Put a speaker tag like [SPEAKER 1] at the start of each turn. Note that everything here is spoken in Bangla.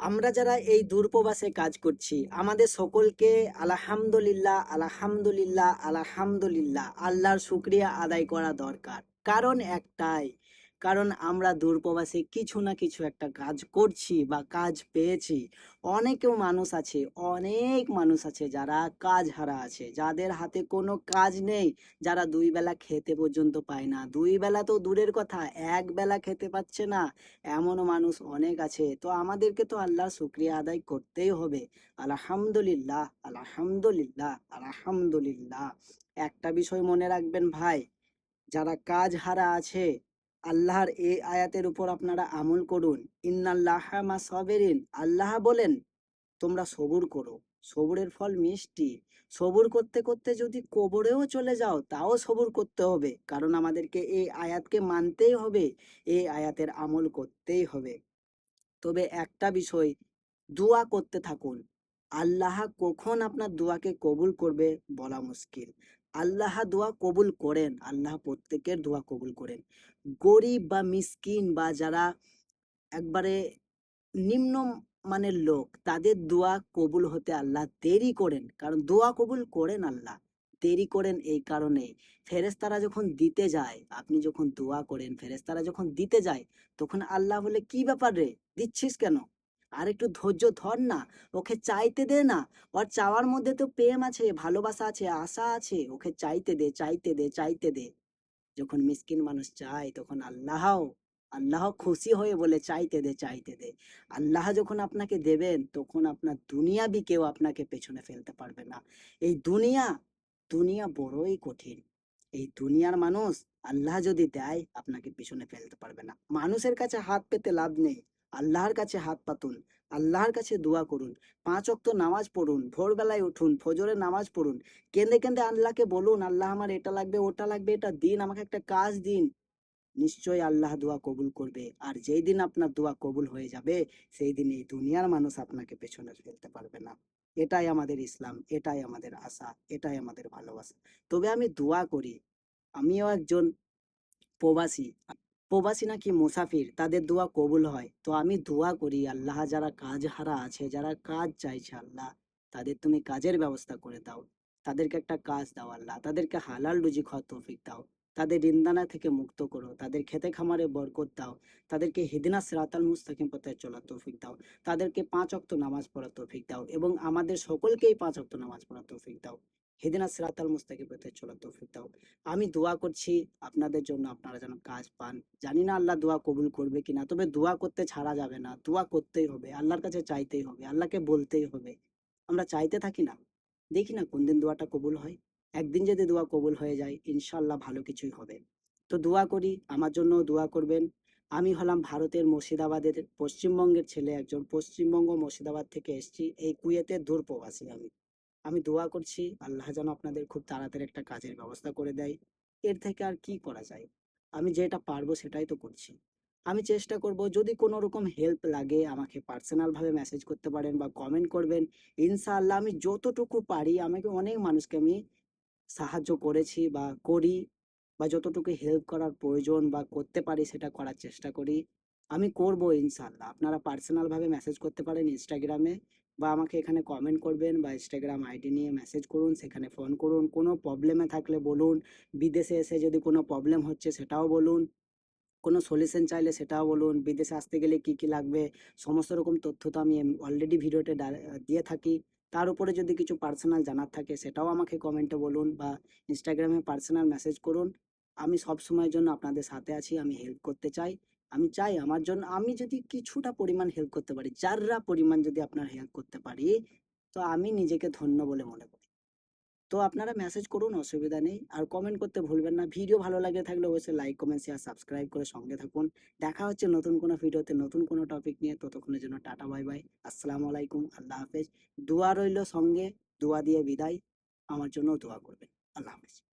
[SPEAKER 1] আমরা যারা এই দূরপ্রবাসে কাজ করছি, আমাদের সকলকে আলহামদুলিল্লাহ আলহামদুলিল্লাহ আলহামদুলিল্লাহ, আল্লাহর শুক্রিয়া আদায় করা দরকার। কারণ একটাই কারণ আমরা দূরপ্রবাসে কিছু না কিছু একটা কাজ করছি বা কাজ পেয়েছি। অনেকেও মানুষ আছে, অনেক মানুষ আছে যারা কাজ হারা আছে, যাদের হাতে কোনো কাজ নেই, যারা দুই বেলা খেতে পর্যন্ত পায় না। দুই বেলা তো দূরের কথা, এক বেলা খেতে পাচ্ছে না, এমনও মানুষ অনেক আছে। তো আমাদেরকে তো আল্লাহর শুক্রিয়া আদায় করতেই হবে। আলহামদুলিল্লাহ আলহামদুলিল্লাহ আলহামদুলিল্লাহ। একটা বিষয় মনে রাখবেন ভাই, যারা কাজ হারা আছে আল্লাহর এই আয়াতের উপর আপনারা আমল করুন। ইন্নাল্লাহ মা সবেরিন। আল্লাহ বলেন, তোমরা সবুর করো। সবুরের ফল মিষ্টি। সবুর করতে করতে যদি কবরেও চলে যাও, তাও সবুর করতে হবে। কারণ আমাদেরকে এই আয়াতকে মানতেই হবে, এই আয়াতের আমল করতেই হবে। তবে একটা বিষয়, দোয়া করতে থাকুন। আল্লাহ কখন আপনার দোয়াকে কবুল করবে বলা মুশকিল। আল্লাহ দোয়া কবুল করেন। আল্লাহ প্রত্যেকের দোয়া কবুল করেন। গরিব বা মিসকিন বা যারা একবারে নিম্ন মানের লোক, তাদের দোয়া কবুল হতে আল্লাহ দেরি করেন। কারণ দোয়া কবুল করেন আল্লাহ। দেরি করেন এই কারণে ফেরেস্তারা যখন দিতে যায়, আপনি যখন দোয়া করেন ফেরেস্তারা যখন দিতে যায়, তখন আল্লাহ বলে, কি ব্যাপার রে? দিচ্ছিস কেন? আর একটু ধৈর্য ধর না, ওকে চাইতে দে না। ওর চাওয়ার মধ্যে তো প্রেম আছে, ভালোবাসা আছে, আশা আছে। ওকে চাইতে দে চাইতে দে চাইতে দে। যখন মিসকিন মানুষ চায়, তখন আল্লাহও আল্লাহ খুশি হয়ে বলে, চাইতে দে চাইতে দে। আল্লাহ যখন আপনাকে দেবেন, তখন আপনার দুনিয়া বি কেউ আপনাকে পেছনে ফেলতে পারবে না। এই দুনিয়া দুনিয়া বড়ই কঠিন। এই দুনিয়ার মানুষ, আল্লাহ যদি দেয়, আপনাকে পিছনে ফেলতে পারবে না। মানুষের কাছে হাত পেতে লাভ নেই। আল্লাহর কাছে হাত পাতুন, আল্লাহর কাছে দোয়া করুন। পাঁচ অক্ত নামাজ পড়ুন, ভোরবেলায় উঠুন ফজরে নামাজ পড়ুন। কেঁদে কেঁদে আল্লাহকে বলুন, আল্লাহ আমার এটা লাগবে, ওটা লাগবে, এটা দিন, আমাকে একটা কাজ দিন। নিশ্চয়ই আল্লাহ দোয়া কবুল করবে। আর যেই দিন আপনার দোয়া কবুল হয়ে যাবে, সেই দিন এই দুনিয়ার মানুষ আপনাকে পেছনে ফেলতে পারবে না। এটাই আমাদের ইসলাম, এটাই আমাদের আশা, এটাই আমাদের ভালোবাসা। তবে আমি দোয়া করি, আমিও একজন প্রবাসী। প্রবাসী নাকি মুসাফির, তাদের দোয়া কবুল হয়। তো আমি দোয়া করি, আল্লাহ যারা কাজ হারা আছে, যারা কাজ চাইছে আল্লাহ, তাদের তুমি কাজের ব্যবস্থা করে দাও। তাদেরকে একটা কাজ দাও আল্লাহ, তাদেরকে হালাল রুজি খাওয়ার তৌফিক দাও। তাদের রিন্দানা থেকে মুক্ত করো, তাদের খেতে খামারে বরকত দাও। তাদেরকে হিদিনা সিরাতাল মুস্তাকিম পথে চলার তৌফিক দাও। তাদেরকে পাঁচ অক্ত নামাজ পড়ার তৌফিক দাও এবং আমাদের সকলকেই পাঁচ অক্ত নামাজ পড়ার তৌফিক দাও। হিদিনা সিরাতাল মুস্তাকিম পথে চলার তৌফিক দাও। আমি দোয়া করছি আপনাদের জন্য, আপনারা যেন কাজ পান। জানি না আল্লাহ দোয়া কবুল করবে কিনা, তবে দোয়া করতে ছাড়া যাবে না। দোয়া করতেই হবে, আল্লাহর কাছে চাইতেই হবে, আল্লাহকে বলতেই হবে। আমরা চাইতে থাকি না, দেখি না কোন দিন দোয়াটা কবুল হয়। একদিন যদি দোয়া কবুল হয়ে যায় ইনশাল্লাহ ভালো কিছুই হবে। তো দোয়া করি, আমার জন্য দোয়া করবেন। আমি হলাম ভারতের মুর্শিদাবাদের পশ্চিমবঙ্গের ছেলে একজন। পশ্চিমবঙ্গ মুর্শিদাবাদ থেকে এসেছি, এই কুয়েতের দূর প্রবাসী আমি। আমি দোয়া করছি, আল্লাহ যেন আপনাদের খুব তাড়াতাড়ি একটা কাজের ব্যবস্থা করে দেয়। এর থেকে আর কি করা যায়? আমি যেটা পারব সেটাই তো করছি। আমি চেষ্টা করব যদি কোনো রকম হেল্প লাগে আমাকে পার্সোনাল ভাবে মেসেজ করতে পারেন বা কমেন্ট করবেন, ইনশাআল্লাহ আমি যতটুকু পারি, আমাকে অনেক মানুষকে আমি সাহায্য করেছি বা করি বা যতটুকু হেল্প করার প্রয়োজন বা করতে পারি সেটা করার চেষ্টা করি। আমি করব ইনশাআল্লাহ। আপনারা পার্সোনাল ভাবে মেসেজ করতে পারেন ইনস্টাগ্রামে বা আমাকে এখানে কমেন্ট করবেন বা ইনস্টাগ্রাম আইডি নিয়ে মেসেজ করুন, সেখানে ফোন করুন। কোনো প্রবলেমে থাকলে বলুন, বিদেশে এসে যদি কোনো প্রবলেম হচ্ছে সেটাও বলুন। কোনো সলিউশন চাইলে সেটাও বলুন। বিদেশে আসতে গেলে কি কি লাগবে? সমস্ত রকম তথ্য তো আমি অলরেডি ভিডিওতে দিয়ে থাকি। তার উপরে যদি কিছু পার্সোনাল জানার থাকে সেটাও আমাকে কমেন্টে বলুন বা ইনস্টাগ্রামে পার্সোনাল মেসেজ করুন। আমি সব সময়ের জন্য আপনাদের সাথে আছি, আমি হেল্প করতে চাই। আমি চাই আমার জন্য, আমি যদি কিছুটা পরিমাণ হেল্প করতে পারি, যাররা পরিমাণ যদি আপনার হেল্প করতে পারি, তো আমি নিজেকে ধন্য বলে মনে করি। তো আপনারা মেসেজ করুন, অসুবিধা নেই। আর কমেন্ট করতে ভুলবেন না। ভিডিও ভালো লাগে থাকলে অবশ্যই লাইক কমেন্ট শেয়ার সাবস্ক্রাইব করে সঙ্গে থাকুন। দেখা হচ্ছে নতুন কোনো ভিডিওতে নতুন কোনো টপিক নিয়ে। ততক্ষণের জন্য টাটা বাই বাই আসসালামু আলাইকুম। আল্লাহ হাফেজ। দোয়া রইল সঙ্গে। দোয়া দিয়ে বিদায়। আমার জন্য দোয়া করবেন। আল্লাহ হাফেজ।